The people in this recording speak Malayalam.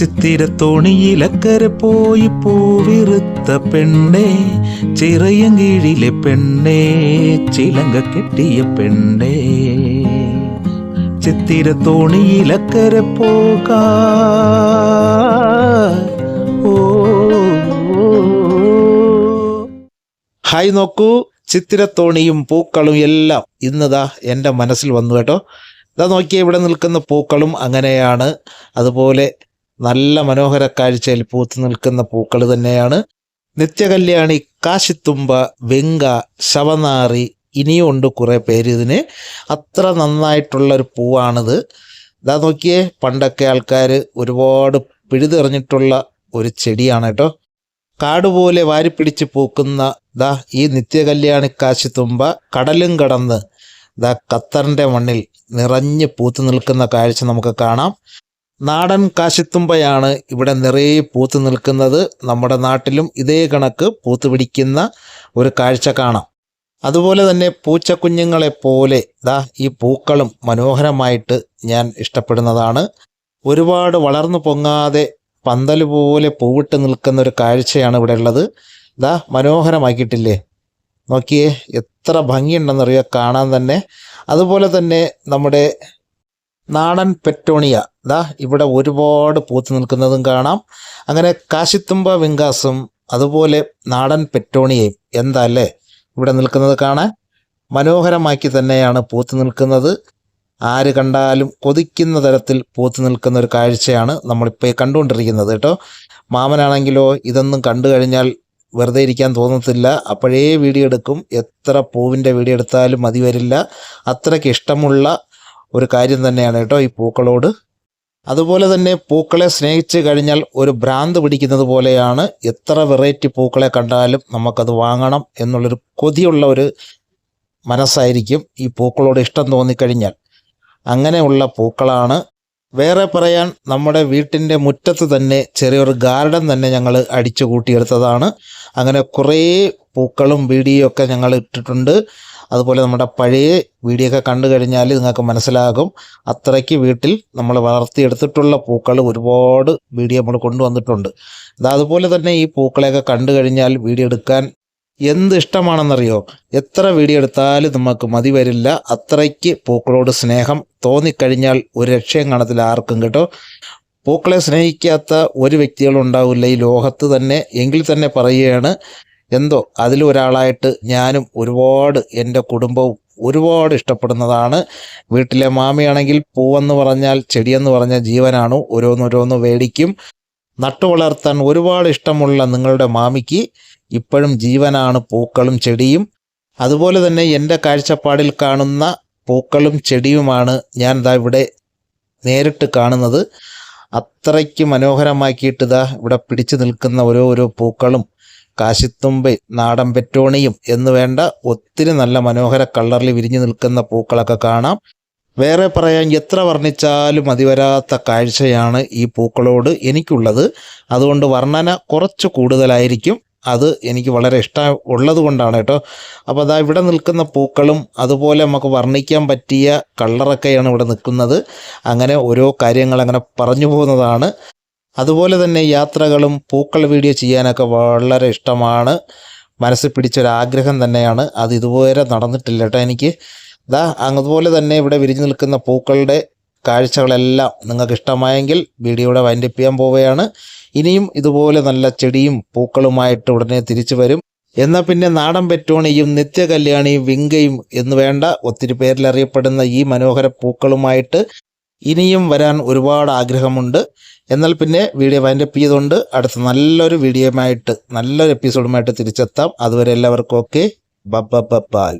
ചിത്തിരത്തോണിയിലക്കരെ പോയി പൂവിറുത്ത പെണ്ണേ ചിറയങ്കീഴിലെ പെണ്ണേ ചിലങ്ക കെട്ടിയ പെണ്ണേ. ചിത്തിരത്തോണിയിലക്കരെ പോകാ. ഓ ഹായ് നോക്കൂ ചിത്തിരത്തോണിയും പൂക്കളും എല്ലാം ഇന്നതാ എന്റെ മനസ്സിൽ വന്നു കേട്ടോ. ഇതാ നോക്കിയാൽ ഇവിടെ നിൽക്കുന്ന പൂക്കളും അങ്ങനെയാണ്. അതുപോലെ നല്ല മനോഹര കാഴ്ചയിൽ പൂത്തു നിൽക്കുന്ന പൂക്കൾ തന്നെയാണ്. നിത്യകല്യാണി കാശിത്തുമ്പ വെങ്ക ശവനാറി ഇനിയും ഉണ്ട് കുറേ പേര് ഇതിന്. അത്ര നന്നായിട്ടുള്ള ഒരു പൂവാണിത്. ഇതാ നോക്കിയേ പണ്ടൊക്കെ ആൾക്കാർ ഒരുപാട് പിഴുതെറിഞ്ഞിട്ടുള്ള ഒരു ചെടിയാണ് കേട്ടോ. കാടുപോലെ വാരിപ്പിടിച്ച് പൂക്കുന്ന ദാ ഈ നിത്യകല്യാണി കാശിത്തുമ്പ കടലും കടന്ന് ദാ ഖത്തറിന്റെ മണ്ണിൽ നിറഞ്ഞ് പൂത്തു നിൽക്കുന്ന കാഴ്ച നമുക്ക് കാണാം. നാടൻ കാശിത്തുമ്പയാണ് ഇവിടെ നിറയെ പൂത്തു നിൽക്കുന്നത്. നമ്മുടെ നാട്ടിലും ഇതേ കണക്ക് പൂത്തു പിടിക്കുന്ന ഒരു കാഴ്ച കാണാം. അതുപോലെ തന്നെ പൂച്ചക്കുഞ്ഞുങ്ങളെ പോലെ ദാ ഈ പൂക്കളും മനോഹരമായിട്ട് ഞാൻ ഇഷ്ടപ്പെടുന്നതാണ്. ഒരുപാട് വളർന്നു പൊങ്ങാതെ പന്തൽ പോലെ പൂവിട്ട് നിൽക്കുന്ന ഒരു കാഴ്ചയാണ് ഇവിടെ ഉള്ളത്. ദാ മനോഹരമാക്കിയിട്ടില്ലേ? നോക്കിയേ എത്ര ഭംഗിയുണ്ടെന്നറിയോ? കാണാൻ തന്നെ. അതുപോലെ തന്നെ നമ്മുടെ നാടൻ പെറ്റോണിയ. ദാ ഇവിടെ ഒരുപാട് പൂത്തു നിൽക്കുന്നതും കാണാം. അങ്ങനെ കാശിത്തുമ്പ വിങ്കാസും അതുപോലെ നാടൻ പെറ്റോണിയയും എന്താ അല്ലേ? ഇവിടെ നിൽക്കുന്നത് കാണാൻ മനോഹരമാക്കി തന്നെയാണ് പൂത്തു നിൽക്കുന്നത്. ആര് കണ്ടാലും കൊതിക്കുന്ന തരത്തിൽ പൂത്തു നിൽക്കുന്ന ഒരു കാഴ്ചയാണ് നമ്മളിപ്പോൾ കണ്ടുകൊണ്ടിരിക്കുന്നത് കേട്ടോ. മാമനാണെങ്കിലോ ഇതൊന്നും കണ്ടു കഴിഞ്ഞാൽ വെറുതെ ഇരിക്കാൻ തോന്നത്തില്ല. അപ്പോഴേ വീഡിയോ എടുക്കും. എത്ര പൂവിന്റെ വീഡിയോ എടുത്താലും മതി വരില്ല. അത്രയ്ക്ക് ഇഷ്ടമുള്ള ഒരു കാര്യം തന്നെയാണ് കേട്ടോ ഈ പൂക്കളോട്. അതുപോലെ തന്നെ പൂക്കളെ സ്നേഹിച്ച് കഴിഞ്ഞാൽ ഒരു ഭ്രാന്ത് പിടിക്കുന്നത് പോലെയാണ് എത്ര വെറൈറ്റി പൂക്കളെ കണ്ടാലും നമുക്കത് വാങ്ങണം എന്നുള്ളൊരു കൊതിയുള്ള ഒരു മനസ്സായിരിക്കും ഈ പൂക്കളോട് ഇഷ്ടം തോന്നിക്കഴിഞ്ഞാൽ. അങ്ങനെയുള്ള പൂക്കളാണ്. വേറെ പറയാൻ നമ്മുടെ വീട്ടിന്റെ മുറ്റത്ത് തന്നെ ചെറിയൊരു ഗാർഡൻ തന്നെ ഞങ്ങൾ അടിച്ചു കൂട്ടിയെടുത്തതാണ് അങ്ങനെ കുറേ പൂക്കളും വീഡിയോ ഒക്കെ ഞങ്ങൾ ഇട്ടിട്ടുണ്ട്. അതുപോലെ നമ്മുടെ പഴയ വീഡിയോ ഒക്കെ കണ്ടു കഴിഞ്ഞാൽ നിങ്ങൾക്ക് മനസ്സിലാകും. അത്രയ്ക്ക് വീട്ടിൽ നമ്മൾ വളർത്തിയെടുത്തിട്ടുള്ള പൂക്കൾ ഒരുപാട് വീഡിയോ നമ്മൾ കൊണ്ടുവന്നിട്ടുണ്ട്. അത് അതുപോലെ തന്നെ ഈ പൂക്കളെയൊക്കെ കണ്ടു കഴിഞ്ഞാൽ വീഡിയോ എടുക്കാൻ എന്ത് ഇഷ്ടമാണെന്നറിയോ? എത്ര വീഡിയോ എടുത്താലും നമുക്ക് മതി വരില്ല. അത്രയ്ക്ക് പൂക്കളോട് സ്നേഹം തോന്നിക്കഴിഞ്ഞാൽ ഒരു രക്ഷയും കാണത്തില്ല ആർക്കും കേട്ടോ. പൂക്കളെ സ്നേഹിക്കാത്ത ഒരു വ്യക്തികളും ഉണ്ടാവില്ല ഈ ലോകത്ത് തന്നെ. എങ്കിൽ തന്നെ പറയുകയാണ് എന്തോ അതിലൊരാളായിട്ട് ഞാനും ഒരുപാട് എന്റെ കുടുംബവും ഒരുപാട് ഇഷ്ടപ്പെടുന്നതാണ്. വീട്ടിലെ മാമിയാണെങ്കിൽ പൂവെന്ന് പറഞ്ഞാൽ ചെടിയെന്ന് പറഞ്ഞാൽ ജീവനാണ്. ഓരോന്നോരോന്ന് വേടിക്കും നട്ടു വളർത്താൻ ഒരുപാട് ഇഷ്ടമുള്ള നിങ്ങളുടെ മാമിക്ക് ഇപ്പോഴും ജീവനാണ് പൂക്കളും ചെടിയും. അതുപോലെ തന്നെ എന്റെ കാഴ്ചപ്പാടിൽ കാണുന്ന പൂക്കളും ചെടിയുമാണ് ഞാൻ ഇതാ ഇവിടെ നേരിട്ട് കാണുന്നത്. അത്രയ്ക്ക് മനോഹരമാക്കിയിട്ട് ഇതാ ഇവിടെ പിടിച്ചു നിൽക്കുന്ന ഓരോ ഓരോ പൂക്കളും കാശിത്തുമ്പ് നാടൻ പെറ്റോണിയും എന്ന് വേണ്ട ഒത്തിരി നല്ല മനോഹര കളറിൽ വിരിഞ്ഞു നിൽക്കുന്ന പൂക്കളൊക്കെ കാണാം. വേറെ പറയാൻ എത്ര വർണിച്ചാലും മതിവരാത്ത കാഴ്ചയാണ് ഈ പൂക്കളോട് എനിക്കുള്ളത്. അതുകൊണ്ട് വർണന കുറച്ച് കൂടുതലായിരിക്കും. അത് എനിക്ക് വളരെ ഇഷ്ടം ഉള്ളത് കൊണ്ടാണ് കേട്ടോ. അപ്പോൾ അതാ ഇവിടെ നിൽക്കുന്ന പൂക്കളും അതുപോലെ നമുക്ക് വർണിക്കാൻ പറ്റിയ കളറൊക്കെയാണ് ഇവിടെ നിൽക്കുന്നത്. അങ്ങനെ ഓരോ കാര്യങ്ങൾ അങ്ങനെ പറഞ്ഞു പോകുന്നതാണ്. അതുപോലെ തന്നെ യാത്രകളും പൂക്കൾ വീഡിയോ ചെയ്യാനൊക്കെ വളരെ ഇഷ്ടമാണ്. മനസ്സിൽ പിടിച്ചൊരാഗ്രഹം തന്നെയാണ്. അത് ഇതുവരെ നടന്നിട്ടില്ല കേട്ടോ എനിക്ക്. ഇതാ അതുപോലെ തന്നെ ഇവിടെ വിരിഞ്ഞു നിൽക്കുന്ന പൂക്കളുടെ കാഴ്ചകളെല്ലാം നിങ്ങൾക്ക് ഇഷ്ടമായെങ്കിൽ വീഡിയോയുടെ വൈൻഡപ്പ് ചെയ്യാൻ പോവുകയാണ്. ഇനിയും ഇതുപോലെ നല്ല ചെടിയും പൂക്കളുമായിട്ട് ഉടനെ തിരിച്ചു വരും. എന്നാൽ പിന്നെ നാടൻ പെറ്റോണിയും നിത്യകല്യാണിയും വിങ്കയും എന്ന് വേണ്ട ഒത്തിരി പേരിൽ അറിയപ്പെടുന്ന ഈ മനോഹര പൂക്കളുമായിട്ട് ഇനിയും വരാൻ ഒരുപാട് ആഗ്രഹമുണ്ട്. എന്നാൽ പിന്നെ വീഡിയോ വൈൻഡപ്പ് ചെയ്തുകൊണ്ട് അടുത്ത നല്ലൊരു വീഡിയോയുമായിട്ട് നല്ലൊരു എപ്പിസോഡുമായിട്ട് തിരിച്ചെത്താം. അതുവരെ എല്ലാവർക്കും ഓക്കെ ബബ്ബ ബബ്ബാൽ